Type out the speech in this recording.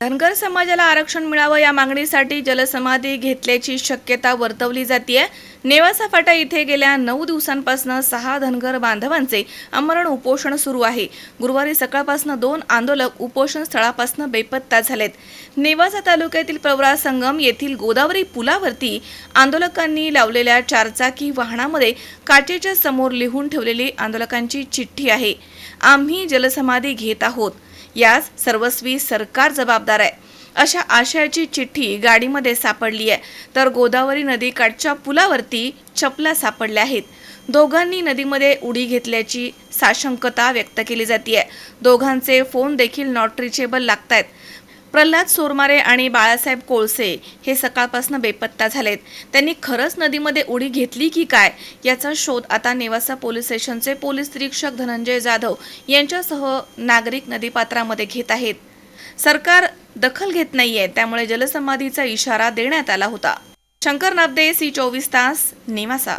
धनगर समाजाला आरक्षण मिळावं या मागणीसाठी जलसमाधी घेतल्याची शक्यता वर्तवली जाते नेवासा फाटा इथे गेल्या नऊ दिवसांपासून सहा धनगर बांधवांचे आमरण उपोषण सुरू आहे. गुरुवारी सकाळपासून दोन आंदोलक उपोषण स्थळापासून बेपत्ता झालेत. नेवासा तालुक्यातील प्रवरा संगम येथील गोदावरी पुलावरती आंदोलकांनी लावलेल्या चारचाकी वाहनामध्ये काचेच्या समोर लिहून ठेवलेली आंदोलकांची चिठ्ठी आहे. आम्ही जलसमाधी घेत आहोत. यास सर्वस्वी सरकार जबाबदार आहे. अशा आशयाची चिठ्ठी गाडीमध्ये सापडली आहे. तर गोदावरी नदीकाठच्या पुलावरती चपला सापडल्या आहेत. दोघांनी नदीमध्ये उडी घेतल्याची साशंकता व्यक्त केली जाते दोघांचे फोन देखील नॉट रिचेबल लागत आहेत प्रल्हाद सोरमारे आणि बाळासाहेब कोळसे हे सकाळपासून बेपत्ता झालेत. त्यांनी खरंच नदीमध्ये उडी घेतली की काय? याचा शोध आता नेवासा पोलीस स्टेशनचे पोलीस निरीक्षक धनंजय जाधव यांच्यासह नागरिक नदीपात्रामध्ये घेत आहेत. सरकार दखल घेत नाहीये त्यामुळे जलसमाधीचा इशारा देण्यात आला होता. शंकर नाबदे सी चोवीस तास नेवासा.